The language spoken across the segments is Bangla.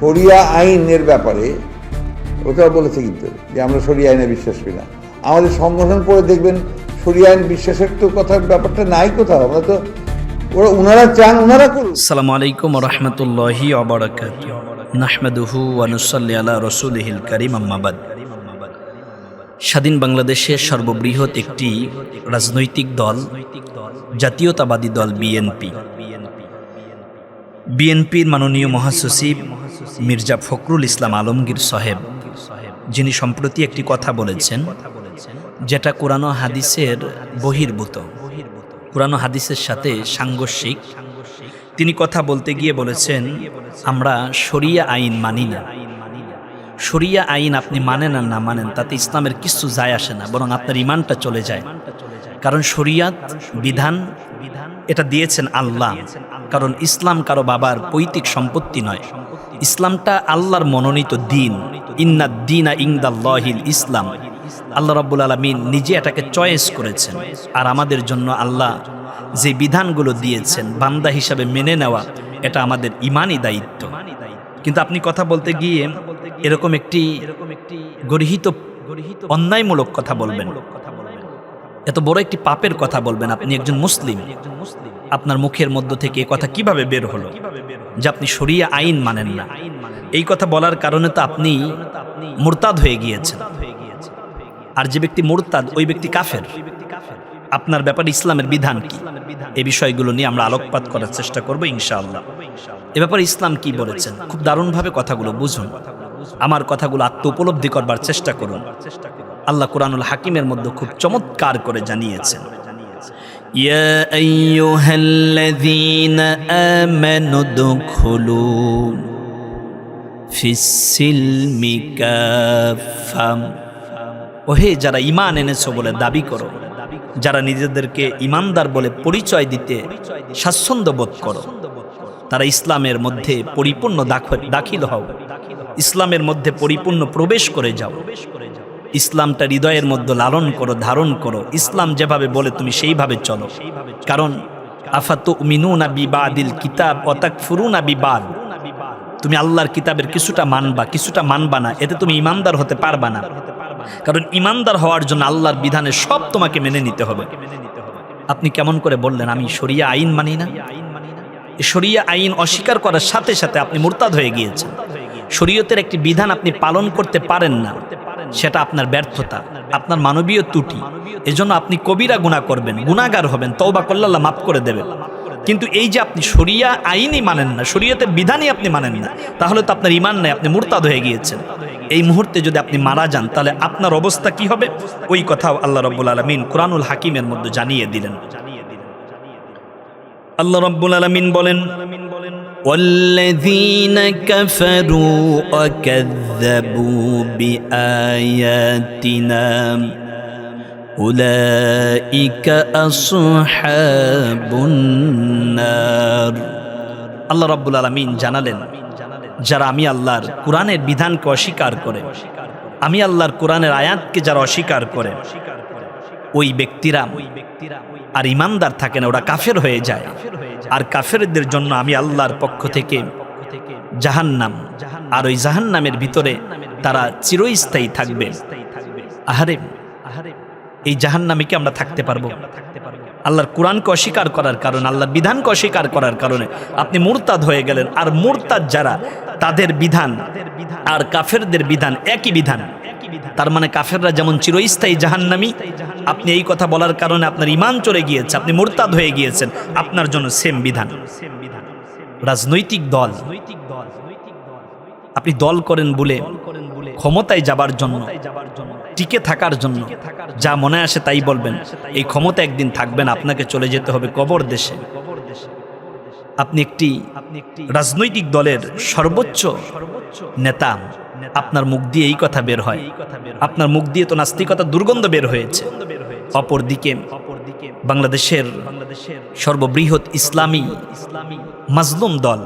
শরিয়া আইনের ব্যাপারে ওটাও বলেছে কিন্তু যে আমরা শরিয়া আইনে বিশ্বাস করি না। আমাদের সংগঠন পড়ে দেখবেন শরিয়া আইন বিশ্বাসের তো কথার ব্যাপারটা নাই কোথাও। আমরা তো ওরা ওনারা চান ওনারা করুন আসসালামু আলাইকুম রহমতুল্লাহি অবরাকাত নাহমাদুহু ওয়ানুসাল্লি আলা রসুলহিল করিম আম্মাবাদ স্বাধীন বাংলাদেশের সর্ববৃহৎ একটি রাজনৈতিক দল, জাতীয়তাবাদী দল বিএনপি। বিএনপির মাননীয় মহাসচিব মির্জা ফখরুল ইসলাম আলমগীর সাহেব, যিনি সম্প্রতি একটি কথা বলেছেন, যেটা কোরআন হাদিসের বহির্ভূত। কোরআন হাদিসের সাথে সাংঘর্ষিক। তিনি কথা বলতে গিয়ে বলেছেন, আমরা শরিয়া আইন মানি না। শরিয়া আইন আপনি মানেন আর না মানেন, তাতে ইসলামের কিছু যায় আসে না, বরং আপনার ইমানটা চলে যায়। কারণ শরিয়াত বিধান বিধান, এটা দিয়েছেন আল্লাহ। কারণ ইসলাম কারও বাবার পৈতৃক সম্পত্তি নয়। ইসলামটা আল্লাহর মনোনীত দিন। ইন্না দিনা ইংদাল্লাহিল ইসলাম। আল্লাহ রাব্বুল আলমিন নিজে এটাকে চয়েস করেছেন। আর আমাদের জন্য আল্লাহ যে বিধানগুলো দিয়েছেন বান্দা হিসাবে মেনে নেওয়া, এটা আমাদের ইমানই দায়িত্ব। কিন্তু আপনি কথা বলতে গিয়ে এরকম একটি গর্হিত, অন্যায়মূলক কথা বলবেন। এত বড় একটি পাপের কথা বলবেন আপনি, একজন মুসলিম। আপনার মুখের মধ্য থেকে এ কথা কীভাবে বের হলো? যে আপনি শরিয়া আইন মানেন না। এই কথা বলার কারণে তো আপনি মুরতাদ হয়ে গিয়েছেন। আর যে ব্যক্তি মুরতাদ, ওই ব্যক্তি কাফের। আপনার ব্যাপারে ইসলামের বিধান কি? এই বিষয়গুলো নিয়ে আমরা আলোকপাত করার চেষ্টা করব ইনশাআল্লাহ। এ ব্যাপারে ইসলাম কি বলেছেন? খুব দারুণভাবে কথাগুলো বুঝুন। আমার কথাগুলো আত্ম উপলব্ধি করবার চেষ্টা করুন। আল্লাহ কোরআনুল হাকিমের মধ্যে খুব চমৎকার করে জানিয়েছেন يا أيها الذين آمنوا ادخلوا في السلم كافة ওহে যারা ইমান এনেছো বলে দাবি করো যারা নিজেদেরকে ইমানদার বলে পরিচয় দিতে স্বাচ্ছন্দ্য বোধ করো তারা ইসলামের মধ্যে পরিপূর্ণ দাখ- দাখিল হও ইসলামের মধ্যে পরিপূর্ণ প্রবেশ করে যাও ইসলামটা হৃদয়ের মধ্যে লালন করো, ধারণ করো। ইসলাম যেভাবে বলে, তুমি সেইভাবে চলো। কারণ আফাত মিনুনা বিবাদিল কিতাব অতাক ফুরুনা বিবাদ। তুমি আল্লাহর কিতাবের কিছুটা মানবা কিছুটা মানবা না, এতে তুমি ইমানদার হতে পারবা না। কারণ, ইমানদার হওয়ার জন্য আল্লাহর বিধানে সব তোমাকে মেনে নিতে হবে। আপনি কেমন করে বললেন, আমি শরিয়া আইন মানি না? শরিয়া আইন অস্বীকার করার সাথে সাথে আপনি মুরতাদ হয়ে গিয়েছেন। শরীয়তের একটি বিধান আপনি পালন করতে পারেন না। সেটা আপনার ব্যর্থতা, আপনার মানবীয় ত্রুটি। এজন্য আপনি কবিরা গুণা করবেন গুণাগার হবেন, তওবা করলে আল্লাহ মাফ করে দেবেন। কিন্তু এই যে আপনি শরিয়া আইনই মানেন না শরীয়তের বিধানই আপনি মানেন না, তাহলে তো আপনার ইমান নাই, আপনি মুরতাদ হয়ে গিয়েছেন। এই মুহূর্তে যদি আপনি মারা যান, তাহলে আপনার অবস্থা কি হবে? ওই কথাও আল্লাহ রব্বুল আলমিন কোরআনুল হাকিমের মধ্যে জানিয়ে দিলেন। আল্লাহ রব্বুল আলমিন বলেন والذين كفروا وكذبوا بآياتنا أولئك أصحاب النار আল্লাহ রাব্বুল আলামিন জানালেন যারা আমি আল্লাহর কোরআনের বিধানকে অস্বীকার করে আমি আল্লাহর কোরআনের আয়াতকে যারা অস্বীকার করে ওই ব্যক্তিরা আর ইমানদার থাকে না ওরা কাফের হয়ে যায় আর কাফেরদের জন্য আমি আল্লাহর পক্ষ থেকে জাহান্নাম। আর ওই জাহান্নামের ভিতরে তারা চিরস্থায়ী থাকবে। আহারে, এই জাহান্নামে কি আমরা থাকতে পারব। আল্লাহর কোরআনকে অস্বীকার করার কারণে, আল্লাহর বিধানকে অস্বীকার করার কারণে আপনি মুরতাদ হয়ে গেলেন। আর মুরতাদ যারা, তাদের বিধান আর কাফেরদের বিধান একই বিধান। তার মানে কাফেররা যেমন চিরস্থায়ী জাহান্নামি, আপনি এই কথা বলার কারণে আপনার ইমান চলে গিয়েছে, আপনি মুরতাদ হয়ে গিয়েছেন, আপনার জন্য সেম বিধান। রাজনৈতিক দল, আপনি দল করেন বলে ক্ষমতায় যাবার জন্য, টিকে থাকার জন্য, যা মনে আসে তাই বলবেন। এই ক্ষমতা একদিন থাকবেন আপনাকে চলে যেতে হবে কবর দেশে। আপনি একটি রাজনৈতিক দলের সর্বোচ্চ নেতা। আপনার মুখ দিয়ে এই কথা বের হয়। আপনার মুখ দিয়ে তো নাস্তিকতা দুর্গন্ধ বের হয়েছে। অপরদিকে বাংলাদেশের সর্ববৃহৎ ইসলামী মাজলুম দল,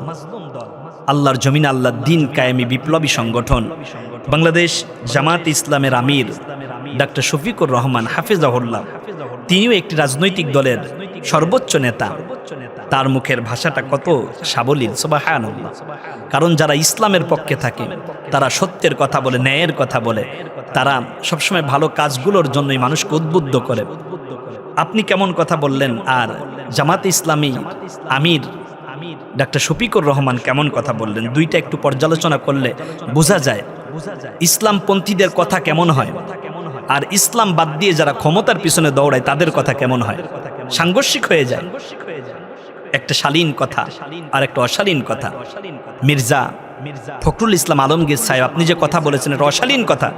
আল্লাহর জমিন আল্লাহ দিন কায়েমি বিপ্লবী সংগঠন, বাংলাদেশ জামাত ইসলামের আমির ডাক্তার শফিকুর রহমান হাফিজাহুল্লাহ। তিনিও একটি রাজনৈতিক দলের সর্বোচ্চ নেতা। তার মুখের ভাষাটা কত সাবলীল সুবাহান কারণ যারা ইসলামের পক্ষে থাকে, তারা সত্যের কথা বলে, ন্যায়ের কথা বলে। তারা সবসময় ভালো কাজগুলোর জন্যই মানুষকে উদ্বুদ্ধ করে। আপনি কেমন কথা বললেন? আর জামাত ইসলামী আমির ডাক্তার শফিকুর রহমান কেমন কথা বললেন? দুইটা একটু পর্যালোচনা করলে বোঝা যায়, ইসলামপন্থীদের কথা কেমন হয়? আর ইসলাম বাদ দিয়ে যারা ক্ষমতার পিছনে দৌড়ায়, তাদের কথা কেমন হয়? সাংঘর্ষিক হয়ে যায়। একটা শালীন কথা আর একটা অশালীন কথা। মির্জা ফখরুল ইসলাম আলমগীর সাহেব আপনি যে কথা বলেছেন এটা অশালীন কথা।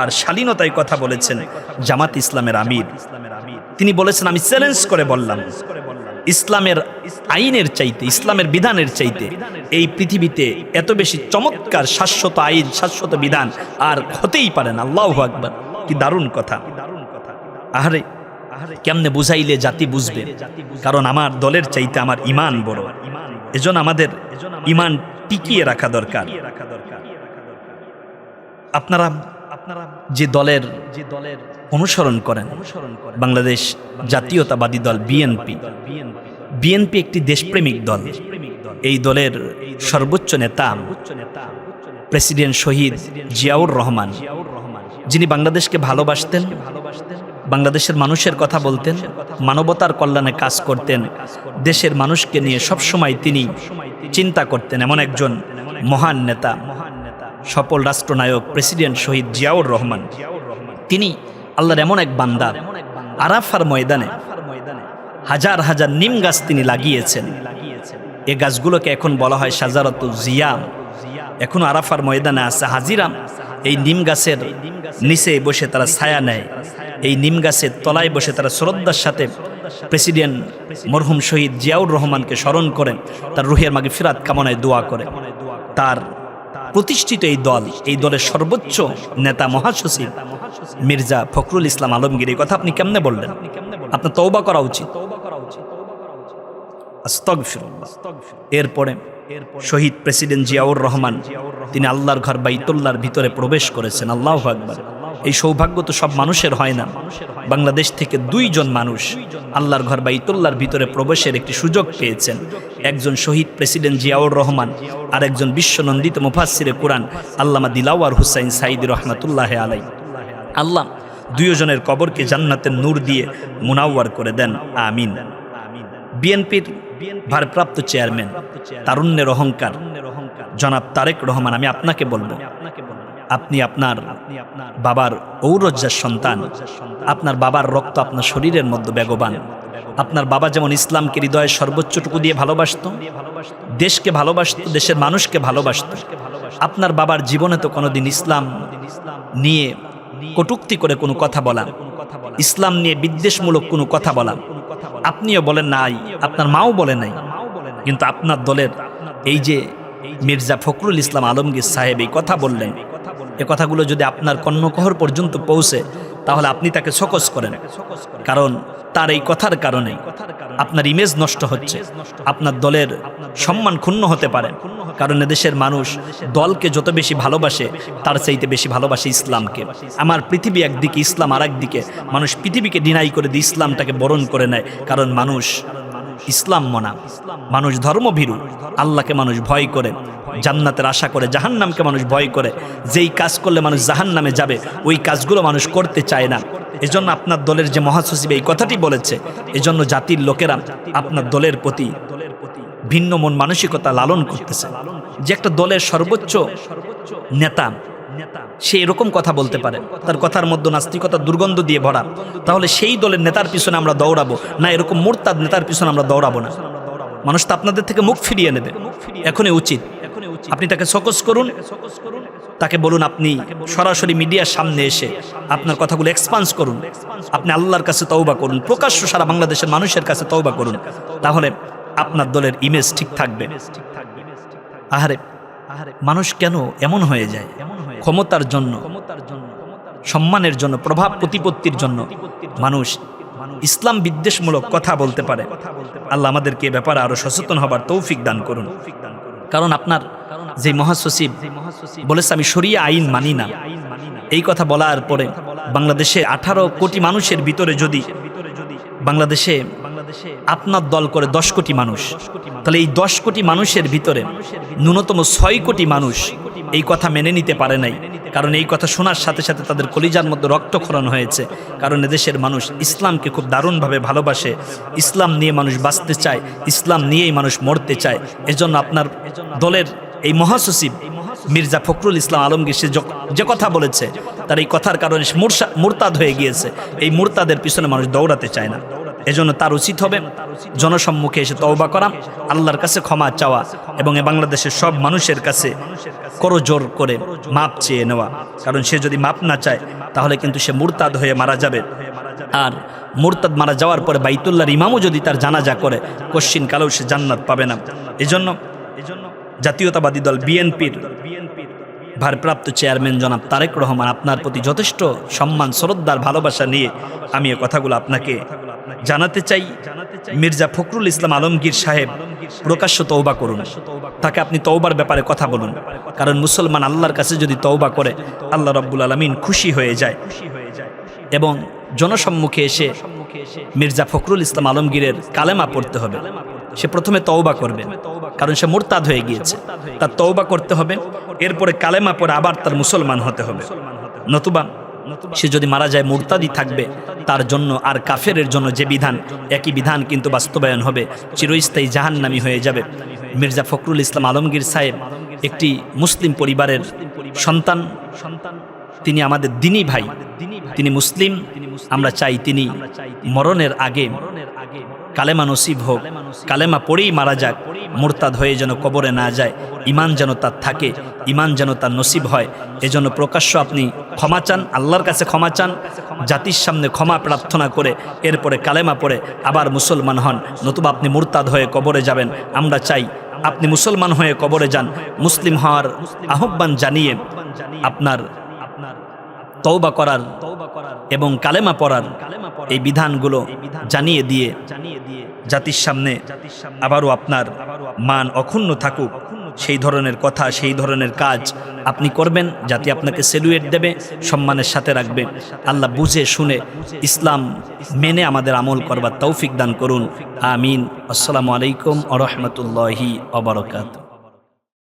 আর শালীনতায় কথা বলেছেন জামাত ইসলামের আমির। তিনি বলেছেন আমি চ্যালেঞ্জ করে বললাম ইসলামের আইনের চাইতে ইসলামের বিধানের চাইতে এই পৃথিবীতে এত বেশি চমৎকার শাশ্বত আইন শাশ্বত বিধান আর হতেই পারে না। আল্লাহ আকবর। কি দারুণ কথা। আহারে কেমনে বুঝাইলে জাতি বুঝবে? কারণ আমার দলের চাইতে আমার ইমান বড়। এজন্য আমাদের ইমান টিকিয়ে রাখা দরকার। আপনারা আপনারা যে দলের যে দলের অনুসরণ করেন, বাংলাদেশ জাতীয়তাবাদী দল বিএনপি। বিএনপি একটি দেশপ্রেমিক দল। এই দলের সর্বোচ্চ নেতা প্রেসিডেন্ট শহীদ জিয়াউর রহমান। যিনি বাংলাদেশকে ভালোবাসতেন ভালোবাসতেন বাংলাদেশের মানুষের কথা বলতেন, মানবতার কল্যাণে কাজ করতেন, দেশের মানুষকে নিয়ে সবসময় তিনি চিন্তা করতেন এমন একজন মহান নেতা, সফল রাষ্ট্রনায়ক প্রেসিডেন্ট শহীদ জিয়াউর রহমান। তিনি আল্লাহর এমন এক বান্দা, আরাফার ময়দানে হাজার হাজার নিম গাছ তিনি লাগিয়েছেন। এ গাছগুলোকে এখন বলা হয় সাজারত জিয়াম। এখন আরাফার ময়দানে আছে হাজিরাম এই নিম গাছের নিচে বসে তারা ছায়া নেয়। এই নিম গাছের তলায় বসে তারা শ্রদ্ধার সাথে প্রেসিডেন্ট মরহুম শহীদ জিয়াউর রহমানকে স্মরণ করেন, তার রুহের মাগে ফিরাত কামনায় দোয়া করে। তার প্রতিষ্ঠিত এই দল, এই দলের সর্বোচ্চ নেতা মহাসচিব মির্জা ফখরুল ইসলাম আলমগীর, এই কথা আপনি কেমনে বললেন? আপনার তৌবা করা উচিত। এরপরে শহীদ প্রেসিডেন্ট জিয়াউর রহমান, তিনি আল্লাহর ঘর বাইতুল্লাহর ভিতরে প্রবেশ করেছেন। আল্লাহ আকবর। এই সৌভাগ্য তো সব মানুষের হয় না। বাংলাদেশ থেকে দুইজন মানুষ আল্লাহর ঘর বা ইতোল্লার ভিতরে প্রবেশের একটি সুযোগ পেয়েছেন। একজন শহীদ প্রেসিডেন্ট জিয়াউর রহমান আর একজন বিশ্বনন্দিত মুফাসিরে কোরআন আল্লামা দিলাওয়ার হুসাইন সাইদি রহমাতুল্লাহ আলাই আল্লাহ দুইজনের কবরকে জান্নাতের নূর দিয়ে মুনাওয়ার করে দেন। আমিন। বিএনপির ভারপ্রাপ্ত চেয়ারম্যান, তারুণ্যের অহংকার। জনাব তারেক রহমান, আমি আপনাকে বলব আপনি আপনার বাবার ঔরজ্জার সন্তান। আপনার বাবার রক্ত আপনার শরীরের মধ্যে বেগবান। আপনার বাবা যেমন ইসলামকে হৃদয়ের সর্বোচ্চটুকু দিয়ে ভালোবাসত, দেশকে ভালোবাসত, দেশের মানুষকে ভালোবাসত। আপনার বাবার জীবনে তো কোনোদিন ইসলাম নিয়ে কটুক্তি করে কোনো কথা বলা, ইসলাম নিয়ে বিদ্বেষমূলক কোনো কথা বলা। আপনিও বলেন নাই, আপনার মাও বলে নাই। কিন্তু আপনার দলের এই যে মির্জা ফখরুল ইসলাম আলমগীর সাহেব এই কথা বললেন এ কথাগুলো যদি আপনার কর্ণকহর পর্যন্ত পৌঁছে, তাহলে আপনি তাকে সকস করেন। কারণ তার এই কথার কারণে আপনার ইমেজ নষ্ট হচ্ছে। আপনার দলের সম্মান ক্ষুণ্ণ হতে পারে। কারণ এদেশের মানুষ দলকে যত বেশি ভালোবাসে, তার চাইতে বেশি ভালোবাসে ইসলামকে। আমার পৃথিবী একদিকে, ইসলাম আর একদিকে মানুষ পৃথিবীকে ডিনাই করে দিয়ে ইসলামটাকে বরণ করে নেয়। কারণ মানুষ ইসলাম মনা। মানুষ ধর্মভীরু। আল্লাহকে মানুষ ভয় করে। জান্নাতের আশা করে, জাহান্নামকে মানুষ ভয় করে। যেই কাজ করলে মানুষ জাহান্নামে যাবে, ওই কাজগুলো মানুষ করতে চায় না। এজন্য আপনার দলের যে মহাসচিব এই কথাটি বলেছে, এজন্য জাতির লোকেরা আপনার দলের প্রতি ভিন্ন মন মানসিকতা লালন করতেছে। যে একটা দলের সর্বোচ্চ নেতা, সে এরকম কথা বলতে পারে। তার কথার মধ্যে নাস্তিকতা দুর্গন্ধ দিয়ে ভরা। তাহলে সেই দলের নেতার পিছনে আমরা দৌড়াবো, না এরকম মোরতাদ নেতার পিছনে আমরা দৌড়াবো না? মানুষ তো আপনাদের থেকে মুখ ফিরিয়ে নেবে। এখনই উচিত আপনি তাকে সকস করুন, তাকে বলুন আপনি সরাসরি মিডিয়ার সামনে এসে আপনার কথাগুলো এক্সপান্স করুন। আপনি আল্লাহর কাছে তৌবা করুন, প্রকাশ্য সারা বাংলাদেশের মানুষের কাছে তৌবা করুন, তাহলে আপনার দলের ইমেজ ঠিক থাকবে। আহারে, মানুষ কেন এমন হয়ে যায়? ক্ষমতার জন্য, সম্মানের জন্য, প্রভাব প্রতিপত্তির জন্য মানুষ ইসলাম বিদ্বেষমূলক কথা বলতে পারে। আল্লাহ আমাদেরকে ব্যাপারে আরও সচেতন হবার তৌফিক দান করুন। কারণ আপনার যে মহাসচিব বলেছে, আমি সরিয়ে আইন মানি না। এই কথা বলার পরে বাংলাদেশে আঠারো কোটি মানুষের ভিতরে যদি বাংলাদেশে আপনার দল করে দশ কোটি মানুষ, তাহলে এই দশ কোটি মানুষের ভিতরে ন্যূনতম ছয় কোটি মানুষ এই কথা মেনে নিতে পারে নাই। কারণ এই কথা শোনার সাথে সাথে তাদের কলিজার মধ্যে রক্তক্ষরণ হয়েছে। কারণ এদেশের মানুষ ইসলামকে খুব দারুণভাবে ভালোবাসে। ইসলাম নিয়ে মানুষ বাঁচতে চায়, ইসলাম নিয়েই মানুষ মরতে চায়। এজন্য আপনার দলের এই মহাসচিব মির্জা ফখরুল ইসলাম আলমগীর, সে যে কথা বলেছে, তার এই কথার কারণে মুরতাদ হয়ে গিয়েছে। এই মুরতাদের পিছনে মানুষ দৌড়াতে চায় না। এজন্য তার উচিত হবে জনসম্মুখে এসে তওবা করা, আল্লাহর কাছে ক্ষমা চাওয়া এবং এ বাংলাদেশের সব মানুষের কাছে করজোর করে মাপ চেয়ে নেওয়া। কারণ সে যদি মাপ না চায়, তাহলে কিন্তু সে মুরতাদ হয়ে মারা যাবে। আর মুরতাদ মারা যাওয়ার পরে বাইতুল্লাহর ইমামও যদি তার জানাজা করে, কশ্চিন কালেও সে জান্নাত পাবে না। এজন্য জাতীয়তাবাদী দল বিএনপির ভারপ্রাপ্ত চেয়ারম্যান জনাব তারেক রহমান, আপনার প্রতি যথেষ্ট সম্মান, শ্রদ্ধার ভালোবাসা নিয়ে আমি এ কথাগুলো আপনাকে জানাতে চাই মির্জা ফখরুল ইসলাম আলমগীর সাহেব প্রকাশ্য তৌবা করুন। তাকে আপনি তৌবার ব্যাপারে কথা বলুন। কারণ মুসলমান আল্লাহর কাছে যদি তৌবা করে, আল্লাহ রব্বুল আলমিন খুশি হয়ে যায়। এবং জনসম্মুখে এসে মির্জা ফখরুল ইসলাম আলমগীরের কালেমা পড়তে হবে। সে প্রথমে তওবা করবে, কারণ সে মোরতাদ হয়ে গিয়েছে। তার তওবা করতে হবে, এরপরে কালেমা পরে আবার তার মুসলমান হতে হবে। নতুবা সে যদি মারা যায়, মুরতাদি থাকবে। তার জন্য আর কাফের জন্য যে বিধান, একই বিধান কিন্তু বাস্তবায়ন হবে, চিরস্থায়ী জাহান্নামি হয়ে যাবে। মির্জা ফখরুল ইসলাম আলমগীর সাহেব, একটি মুসলিম পরিবারের সন্তান সন্তান, তিনি আমাদের দিনী ভাই। তিনি মুসলিম, আমরা চাই তিনি মরণের আগে কালেমা নসিব হোক, কালেমা পড়েই মারা যাক, মোরতাদ হয়ে যেন কবরে না যায় ইমান যেন তার থাকে ইমান যেন তার নসিব হয়, এজন্য প্রকাশ্য আপনি ক্ষমা চান, আল্লাহর কাছে ক্ষমা চান, জাতির সামনে ক্ষমা প্রার্থনা করে, এরপরে কালেমা পড়ে আবার মুসলমান হন, নতুবা আপনি মুরতাদ হয়ে কবরে যাবেন, আমরা চাই আপনি মুসলমান হয়ে কবরে যান, মুসলিম হওয়ার আহ্বান জানিয়ে আপনার তৌবা করার এবং কালেমা পড়ার এই বিধানগুলো জানিয়ে দিয়ে জাতির সামনে আবারও আপনার মান অক্ষুণ্ণ থাকুক। সেই ধরনের কথা, সেই ধরনের কাজ আপনি করবেন জাতি আপনাকে সেলুয়েট দেবে, সম্মানের সাথে রাখবে। আল্লাহ বুঝে শুনে ইসলাম মেনে আমাদের আমল করবার তৌফিক দান করুন। আমিন। আসসালামু আলাইকুম আ রহমতুল্লাহি অবরকাত